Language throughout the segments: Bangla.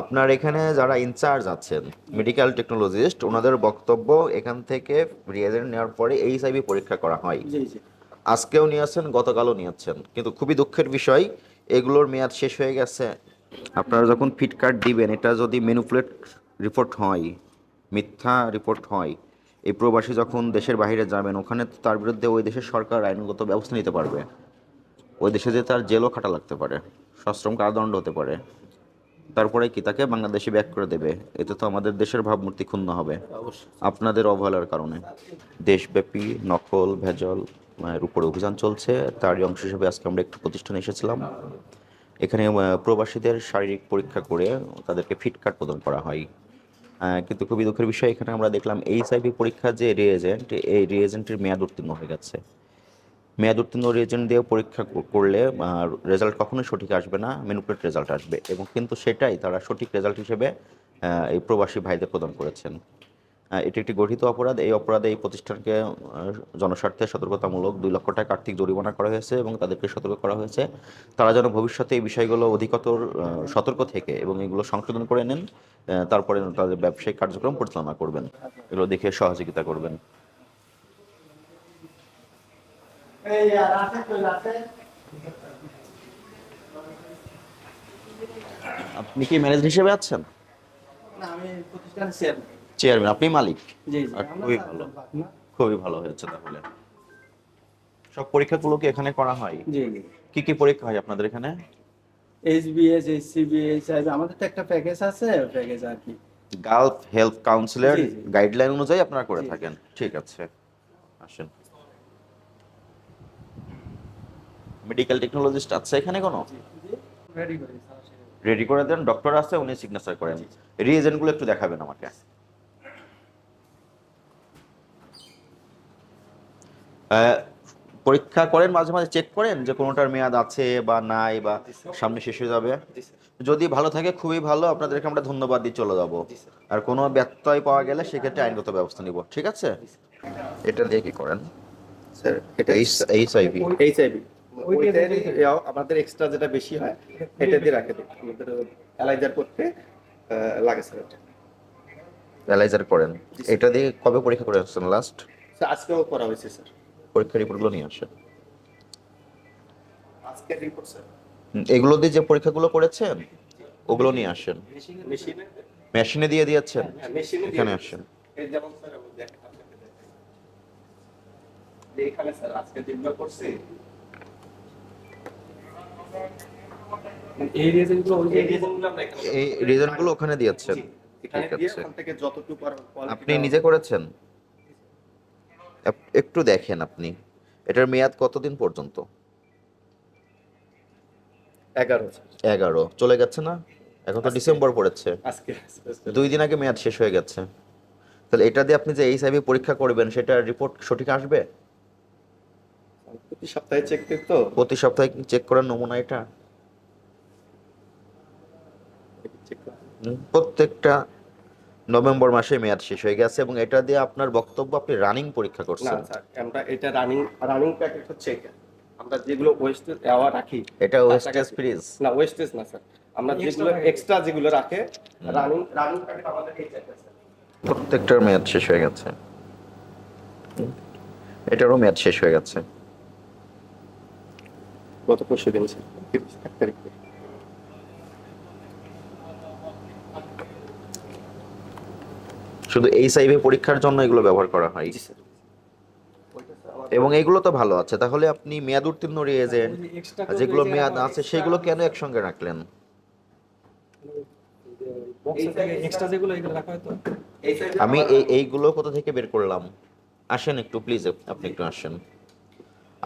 আপনার এখানে যারা ইনচার্জ আছেন মেডিকেল টেকনোলজিস্ট ওনাদের বক্তব্য এখান থেকে রিয়েজেন্ট নেওয়ার পরে এইচআইভি পরীক্ষা করা হয়। আজকেও নিয়েছেন গতকালও নিয়েছেন কিন্তু খুবই দুঃখের বিষয় এগুলোর মেয়াদ শেষ হয়ে গেছে। আপনারা যখন ফিট কার্ড দিবেন এটা যদি মেনুপুলেট রিপোর্ট হয় মিথ্যা রিপোর্ট হয় এই প্রবাসী যখন দেশের বাইরে যাবেন ওখানে তো তার বিরুদ্ধে ওই দেশের সরকার আইনগত ব্যবস্থা নিতে পারবে। ওই দেশে যে তার জেলও খাটা লাগতে পারে সশ্রম কারাদণ্ড হতে পারে। তারপরে কি তাকে বাংলাদেশে ব্যাক করে দেবে? এতে তো আমাদের দেশের ভাবমূর্তি ক্ষুণ্ণ হবে। আপনাদের অবহেলার কারণে। দেশব্যাপী নকল ভেজাল উপরে অভিযান চলছে। তারই অংশ হিসেবে আজকে আমরা একটু প্রতিষ্ঠানে এসেছিলাম। এখানে প্রবাসীদের শারীরিক পরীক্ষা করে তাদেরকে ফিট কার্ড প্রদান করা হয়। কিন্তু খুবই দুঃখের বিষয় এখানে আমরা দেখলাম এইচআইভি পরীক্ষার যে রিয়েজেন্ট এই রিয়েজেন্টের মেয়াদ উত্তীর্ণ হয়ে গেছে। মেয়াদ উত্তীর্ণ রিয়েজেন্ট দিয়ে পরীক্ষা করলে রেজাল্ট কখনোই সঠিক আসবে না মেনুপ্লেট রেজাল্ট আসবে। এবং কিন্তু সেটাই তারা সঠিক রেজাল্ট হিসেবে এই প্রবাসী ভাইদের প্রদান করেছেন। এটি একটি গঠিত অপরাধ। এই অপরাধে এই প্রতিষ্ঠানকে জনস্বার্থে সতর্কতামূলক দুই লক্ষ টাকা আর্থিক জরিমানা করা হয়েছে এবং তাদেরকে সতর্ক করা হয়েছে। তারা যেন ভবিষ্যতে এই বিষয়গুলো অধিকতর সতর্ক থেকে এবং এগুলো সংশোধন করে নেন তারপরে তাদের ব্যবসায়িক কার্যক্রম পরিচালনা করবেন। এগুলো দেখে সহযোগিতা করবেন। আপনি কি ম্যানেজার হিসেবে আছেন? না আমি প্রতিষ্ঠান চেয়ারম্যান চেয়ারম্যান আপনি মালিক? জি জি খুবই ভালো। খুবই ভালো হয়েছে তাহলে। সব পরীক্ষাগুলো কি এখানে করা হয়? জি জি। কি কি পরীক্ষা হয় আপনাদের এখানে? এইচআইভি আমাদের তো একটা প্যাকেজ আছে প্যাকেজ আর কি। গালফ হেলথ কাউন্সিলের। গাইডলাইন অনুযায়ী আপনারা করে। থাকেন। ঠিক আছে। আসেন। মেডিকেল টেকনোলজিস্ট আছে এখানে কোনো? রেডি করে দেন ডক্টর আছে উনি সিগনেচার করেন। রিএজেন্টগুলো একটু দেখাবেন আমাকে। আহ, পরীক্ষা করেন মাঝে মাঝে চেক করেন যে কোনোটার মেয়াদ আছে বা নাই বা সামনে শেষ হয়ে যাবে? যদি ভালো থাকে খুবই ভালো আপনাদেরকে আমরা ধন্যবাদ দিয়ে চলে যাব। আর কোনো ব্যত্যয় পাওয়া গেলে সেক্ষেত্রে আইনগত ব্যবস্থা নিব ঠিক আছে? এটা দিয়ে কি করেন? স্যার এটা এইচ আইভি এইচআইভি ওইটারই আমাদের এক্সট্রা যেটা বেশি হয় এটা দিয়ে রাখে আমাদের অ্যালাইজার করতে লাগে স্যার এটা। অ্যালাইজার করেন। এটা দিয়ে কবে পরীক্ষা করে আসছেন লাস্ট স্যার, আজকেও করা হয়েছে স্যার পরীক্ষা রিপোর্টগুলো নিয়ে আসেন। আজকে রিপোর্ট স্যার এগুলো দিয়ে যে পরীক্ষাগুলো করেছেন ওগুলো নিয়ে আসেন। মেশিনে মেশিনে দিয়ে দিয়েছেন? হ্যাঁ মেশিনে এখানে আসেন। এই যেমন স্যার আমি দেখ- আপনাকে দেখাই। যে এখানে স্যার আজকে যেগুলো করছি। এই রিজনগুলো ওই এই রিজনগুলো আমরা এখানে এই রিজনগুলো ওখানে দিয়েছেন। এখানে দিয়ে ওখান থেকে যতটুকু আর আপনি নিজে করেছেন? একটু দেখেন আপনি। এটার মেয়াদ কতদিন পর্যন্ত? এগারো। এগারো। চলে গেছে না? এখন তো ডিসেম্বর পড়েছে। দুই দিন আগে মেয়াদ শেষ হয়ে গেছে। তাহলে এটা দিয়ে আপনি যে এই সাইবি পরীক্ষা করবেন সেটা রিপোর্ট সঠিক আসবে? প্রতি সপ্তাহে চেক দিই তো? প্রতি সপ্তাহে চেক করার নমুনা এটা? প্রত্যেকটা নভেম্বর মাসে মেয়াদ শেষ হয়ে গেছে এবং এটা দিয়ে আপনার বক্তব্য আপনি রানিং পরীক্ষা না স্যার আমরা এটা রানিং রানিং প্যাকেট হচ্ছে এটা। আমরা যেগুলো ওয়েস্টেজ রাখি এটা ওয়েস্টেজ ফ্রিজ না ওয়েস্টেজ না স্যার আমরা যেগুলো এক্সট্রা যেগুলো রাখে রানিং রানিং প্যাকেট আমাদের এই স্যার প্রত্যেকটার মেয়াদ শেষ হয়ে গেছে। এটারও মেয়াদ শেষ হয়ে গেছে। গত পরশু দিন স্যার এক তারিখ শুধু এই সাইভে পরীক্ষার জন্য এগুলো ব্যবহার করা হয়? এবং এগুলো তো ভালো আছে। তাহলে আপনি মেয়াদ উত্তীর্ণ রিয়েজেন্ট যেগুলো মেয়াদ আছে সেগুলো কেন একসঙ্গে রাখলেন? বক্সের থেকে এক্সট্রা যেগুলো এগুলো রাখা হয় তো এই সাইডে আমি এই এইগুলো কোথা থেকে বের করলাম? আসেন একটু প্লিজ আপনি একটু আসেন।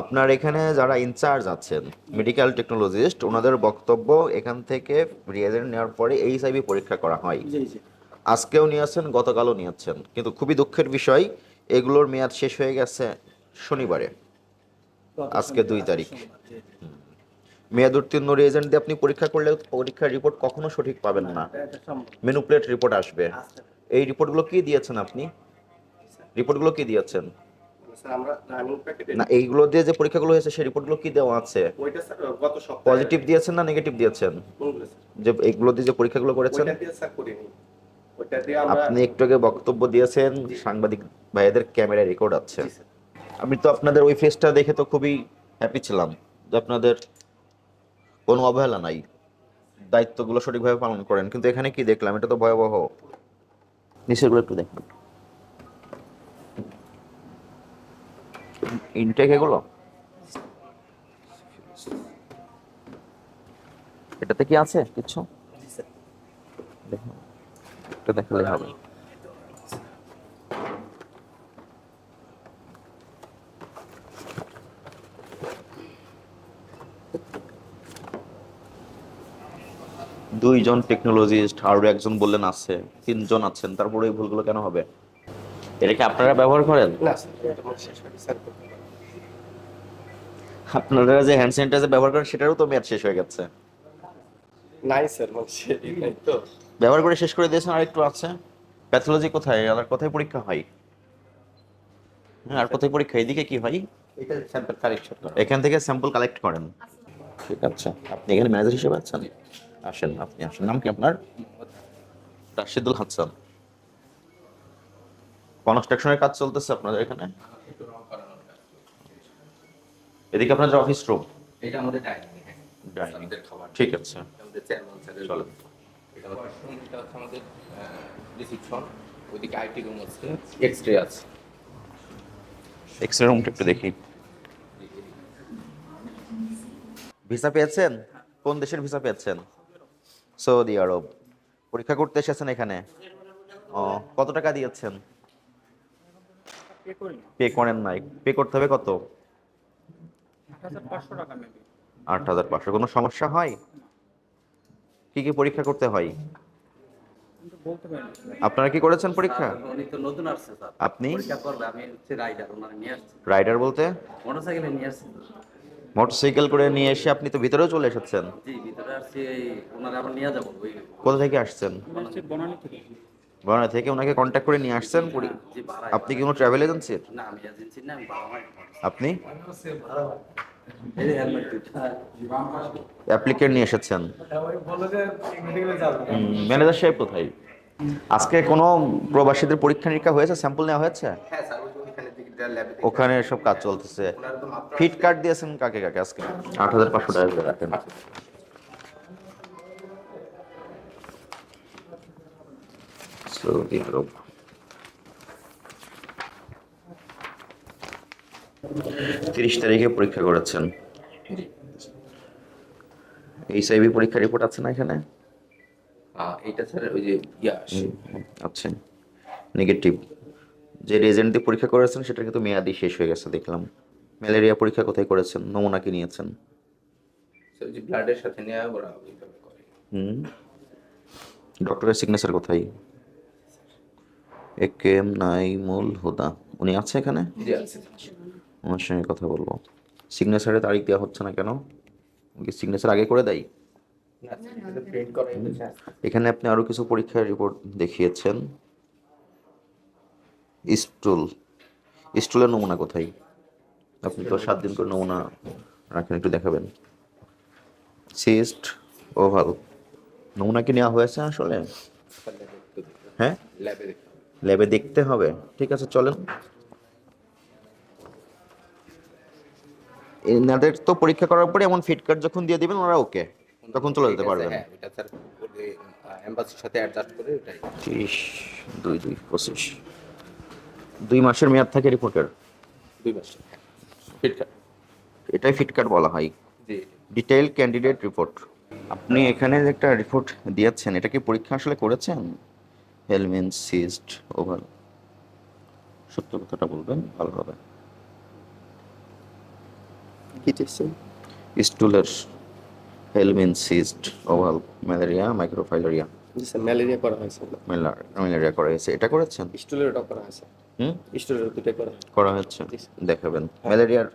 আপনার এখানে যারা ইনচার্জ আছেন মেডিকেল টেকনোলজিস্ট ওনাদের বক্তব্য এখান থেকে রিয়েজেন্ট নেওয়ার পরে এইচআইভি পরীক্ষা করা হয়। আজকেও নিয়েছেন গতকালও নিয়েছেন কিন্তু খুবই দুঃখের বিষয় এগুলোর মেয়াদ শেষ হয়ে গেছে শনিবারে। আজকে দুই তারিখ। মেয়াদ উত্তীর্ণ রিয়েজেন্ট দিয়ে আপনি পরীক্ষা করলে পরীক্ষার রিপোর্ট কখনো সঠিক পাবেন না। মেনুপ্লেট রিপোর্ট আসবে। এই রিপোর্টগুলো কি দিয়েছেন আপনি? রিপোর্টগুলো কি দিয়েছেন? স্যার আমরা রানিং প্যাকেটে না এইগুলো দিয়ে যে পরীক্ষাগুলো হয়েছে সেই রিপোর্টগুলো কি দেওয়া আছে? ওইটা স্যার গত সপ্তাহে। পজিটিভ দিয়েছেন না নেগেটিভ দিয়েছেন? যে এইগুলো দিয়ে যে পরীক্ষাগুলো করেছেন? ওইটা দিয়ে স্যার করিনি। ওইটা দিয়ে আমরা আপনি একটু আগে বক্তব্য দিয়েছেন সাংবাদিক ভাইদের ক্যামেরা রেকর্ড আছে। আমি তো আপনাদের ওই ফেসটা দেখে তো খুবই হ্যাপি ছিলাম যে আপনাদের কোনো অবহেলা নাই। দায়িত্বগুলো সঠিকভাবে পালন করেন। কিন্তু এখানে কি দেখলাম? এটা তো ভয়াবহ। নিচেরগুলো একটু দেখুন। ইনটেক এগুলো? এটাতে কি আছে কিছু? এটা দেখালে হবে। দুইজন টেকনোলজিস্ট আরও একজন বললেন আছে তিনজন আছেন তারপরে এই ভুলগুলো কেন হবে? এটা কি আপনারা ব্যবহার করেন? না। আপনারা যে হ্যান্ড স্যানিটাইজার ব্যবহার করেন সেটারও তো মেয়াদ শেষ হয়ে গেছে। নাই স্যার মানে তো। ব্যবহার করে শেষ করে দিয়েছেন আর একটু আছে। প্যাথোলজি কোথায়? আর কোথায় পরীক্ষা হয়। হ্যাঁ আর কোথায় পরীক্ষা এদিকে কি হয়? এটা স্যাম্পল কালেকশন এখান থেকে স্যাম্পল কালেক্ট করেন। ঠিক আছে। আপনি এখানে ম্যানেজার হিসেবে আছেন? আসেন আপনি আসেন। নাম কি আপনার? রাশিদুল হাসান। কনস্ট্রাকশনের কাজ চলতেছে আপনাদের এখানে? এদিকে আপনাদের অফিস রুম এটা আমাদের ডাইনিং. আমাদের খাবার। ঠিক আছে। আমাদের চেয়ারম্যান স্যারের চলো। এটা হচ্ছে আমাদের রিসিপশন ওইদিকে আইটি রুম আছে আছে। রুমটা একটু দেখি। ভিসা পেয়েছেন? কোন দেশের ভিসা পেয়েছেন? সৌদি আরব। পরীক্ষা করতে এসেছেন এখানে? ও কত টাকা দিয়েছেন? পে করেন নাই। পে করতে হবে কত? আট হাজার পাঁচশো কোনো সমস্যা হয়? কি কি পরীক্ষা করতে হয়। আপনারা কি করেছেন পরীক্ষা? আপনি? পরীক্ষা করবে আমি হচ্ছে রাইডার ওনারা নিয়ে আসছি। রাইডার বলতে? মোটরসাইকেলে নিয়ে মোটরসাইকেল করে নিয়ে এসে আপনি তো ভিতরেও চলে এসেছেন। জি ভিতরে আসছি এই ওনারা আবার নিয়ে যাব কোথা থেকে আসছেন? আমি থেকে বর্ণা ওনাকে কন্ট্যাক্ট করে নিয়ে আসছেন? পরি- আপনি কি কোনো ট্রাভেল এজেন্সির না আমি এজেন্সি না আমি বাবা মাই আপনি? অ্যাপ্লিকেন্ট নিয়ে এসেছেন। ম্যানেজার সাহেব কোথায়? আজকে কোনো প্রবাসীদের পরীক্ষা নিরীক্ষা হয়েছে? স্যাম্পল নেওয়া হয়েছে? হ্যাঁ ওখানে সব কাজ চলতেছে। ফিট কার্ড দিয়েছেন কাকে কাকে আজকে? আট হাজার পাঁচশো টাকা রাখেন। সৌদি আরব তিরিশ তারিখে পরীক্ষা করেছেন এইচআইভি পরীক্ষা রিপোর্ট আছে না এখানে? এইটা স্যার ওই যে ইয়া আচ্ছা নেগেটিভ যে রেজেন্ট দিয়ে পরীক্ষা করেছেন সেটা কিন্তু মেয়াদি শেষ হয়ে গেছে দেখলাম। ম্যালেরিয়া পরীক্ষা কোথায় করেছেন? নমুনা কি নিয়েছেন? স্যার ওই যে ব্লাডের সাথে নেওয়া ওরা হুম। ডক্টরের সিগনেচার কোথায়? A K M Naimul Huda. উনি আছে এখানে? ওনার সঙ্গে কথা বলব। সিগনেচারে তারিখ দেওয়া হচ্ছে না কেন? উনি সিগনেচার আগে করে দেয়? এখানে আপনি আরও কিছু পরীক্ষার রিপোর্ট দেখিয়েছেন। স্টুল। স্টুলের নমুনা কোথায়? আপনি তো সাত দিন করে নমুনা রাখেন একটু দেখাবেন। Cyst ova. নমুনা কি নেওয়া হয়েছে আসলে? হ্যাঁ? ল্যাবে দেখতে হবে। ঠিক আছে চলেন। এনাদের তো পরীক্ষা করার পরে এমন ফিট কার্ড যখন দিয়ে দিবেন ওরা ওকে তখন চলে যেতে পারবেন। হ্যাঁ ওইটা স্যার এম্বাসির সাথে অ্যাডজাস্ট করে ওটাই। তিরিশ দুই দুই পঁচিশ। দুই মাসের মেয়াদ থাকে রিপোর্টের দুই মাস ফিট কার্ড এটাই ফিট কার্ড বলা হয়। জি। ডিটেইল ক্যান্ডিডেট রিপোর্ট আপনি এখানে একটা রিপোর্ট দিয়েছেন এটা কি পরীক্ষা আসলে করেছেন? হেলমেন সিস্ট ওভার সত্য কথাটা বলবেন ভালো হবে। কি স্টুলের helminth cyst ova malaria microfilaria malaria করা হয়েছে। ম্যালেরিয়া করা হয়েছে। এটা করেছেন? স্টুলের ওটা করা হয়েছে। হুম? স্টুলের দুটো করা দেখাবেন। ম্যালেরিয়ার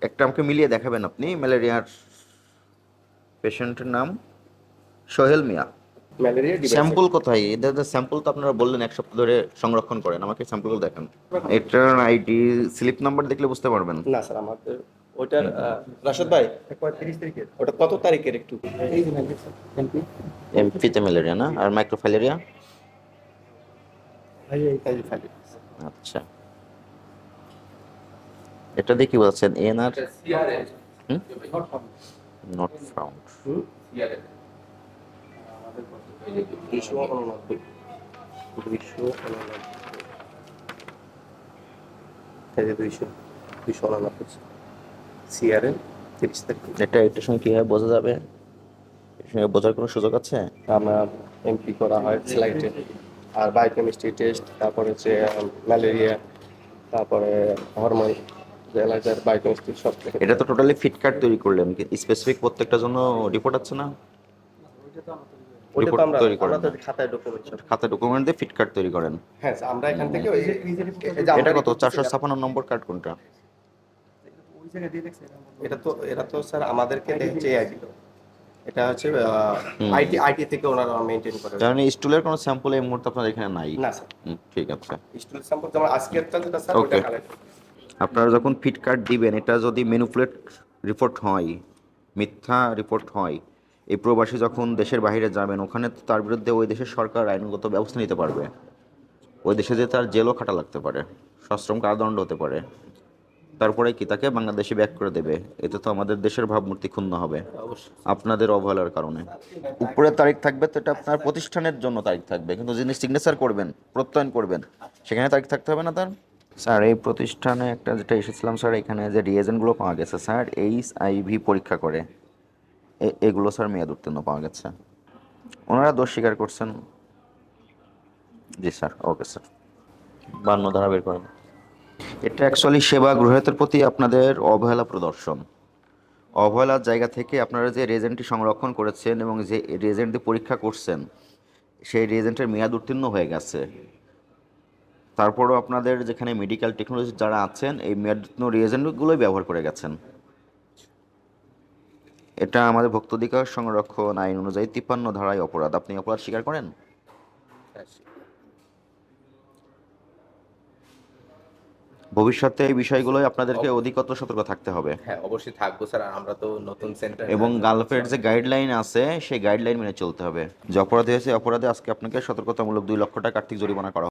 একটা আমাকে মিলিয়ে দেখাবেন আপনি। ম্যালেরিয়ার পেশেন্টের নাম সোহেল মিয়া। ম্যালেরিয়া স্যাম্পল কোথায়? এদের স্যাম্পল তো আপনারা বললেন এক সপ্তাহ ধরে সংরক্ষণ করেন। আমাকে স্যাম্পল দেখান। এটার আইডি স্লিপ নাম্বার দেখলে বুঝতে পারবেন। না স্যার আমাদের ওইটার রাশেদ ভাই তারিখের ওটা কত তারিখের একটু? এই যে এমপি এমপিতে ম্যালেরিয়া না? আর মাইক্রোফ্যালেরিয়া। আচ্ছা। এটা কি বলছেন এনআর? নট ফাউন্ড সিআরএ দুইশো উননব্বই দুইশো উননব্বই এই দুইশো দুইশো উননব্বই সিআরএল তিরিশ তারিখ এটা এটার সঙ্গে কীভাবে বোঝা যাবে? এর সঙ্গে বোঝার কোনো সুযোগ আছে? আমরা এমপি করা হয় স্লাইডে আর বায়োকেমিস্ট্রি টেস্ট তারপরে হচ্ছে ম্যালেরিয়া তারপরে হরমোন বায়োকেমিস্ট্রি সব থেকে। এটা তো টোটালি ফিট কার্ড তৈরি করলেন স্পেসিফিক প্রত্যেকটার জন্য রিপোর্ট আছে না? তৈরি করেন খাতায় ডকুমেন্ট খাতা ডকুমেন্ট দিয়ে ফিট কার্ড তৈরি করেন। হ্যাঁ আমরা এখান থেকে ওই যে এই যে আমরা এটা কত? চারশো ছাপান্ন নম্বর কার্ড কোনটা? ওই জায়গায় দিয়ে দেখছে এটা তো এটা তো স্যার আমাদেরকে এটা হচ্ছে আইটি আইটি থেকে ওনারা মেনটেন করে। কারণ স্টুলের কোনো স্যাম্পল এই মুহূর্তে আপনাদের এখানে নাই? না স্যার হুম, ঠিক আছে। স্টুডেন্ট স্যাম্পল যেমন আজকের যেটা স্যার ওটা কালেক্ট আপনারা যখন ফিট কার্ড দিবেন এটা যদি ম্যানুপুলেট রিপোর্ট হয় মিথ্যা রিপোর্ট হয় এই প্রবাসী যখন দেশের বাইরে যাবেন ওখানে তো তার বিরুদ্ধে ওই দেশের সরকার আইনগত ব্যবস্থা নিতে পারবে। ওই দেশে যে তার জেলও খাটা লাগতে পারে সশ্রম কারাদণ্ড হতে পারে। তারপরে কি তাকে বাংলাদেশে ব্যাক করে দেবে? এতে তো আমাদের দেশের ভাবমূর্তি ক্ষুণ্ণ হবে। আপনাদের অবহেলার কারণে। উপরে তারিখ থাকবে তো এটা আপনার প্রতিষ্ঠানের জন্য তারিখ থাকবে। কিন্তু যিনি সিগনেচার করবেন প্রত্যয়ন করবেন সেখানে তারিখ থাকতে হবে না তার? স্যার এই প্রতিষ্ঠানে একটা যেটা এসেছিলাম স্যার এখানে যে রিয়েজেন্টগুলো পাওয়া গেছে স্যার এইচ আইভি পরীক্ষা করে। এগুলো স্যার মেয়াদ উত্তীর্ণ পাওয়া গেছে। ওনারা দোষ স্বীকার করছেন। জি স্যার ওকে স্যার। বান্ন ধারা বের করেন। এটা অ্যাকচুয়ালি সেবা গ্রহীতার প্রতি আপনাদের অবহেলা প্রদর্শন। অবহেলার জায়গা থেকে আপনারা যে রেজেন্টটি সংরক্ষণ করেছেন এবং যে রেজেন্ট দিয়ে পরীক্ষা করছেন সেই রেজেন্টের মেয়াদ উত্তীর্ণ হয়ে গেছে। তারপরও আপনাদের যেখানে মেডিকেল টেকনোলজি যারা আছেন এই মেয়াদ উত্তীর্ণ রিয়েজেন্টগুলোই ব্যবহার করে গেছেন। এটা আমাদের ভক্তাধিকার সংরক্ষণ আইন অনুযায়ী তিপ্পান্ন ধারায় অপরাধ। আপনি অপরাধ স্বীকার করেন? ভবিষ্যতে এই বিষয়গুলোই আপনাদেরকে অধিকতর সতর্ক থাকতে হবে। হ্যাঁ অবশ্যই থাকব স্যার আমরা তো নতুন সেন্টার এবং গালফের যে গাইডলাইন আছে সেই গাইডলাইন মেনে চলতে হবে। যে অপরাধী হয়েছে অপরাধে আজকে আপনাকে সতর্কতামূলক দুই লক্ষ টাকা আর্থিক জরিমানা করা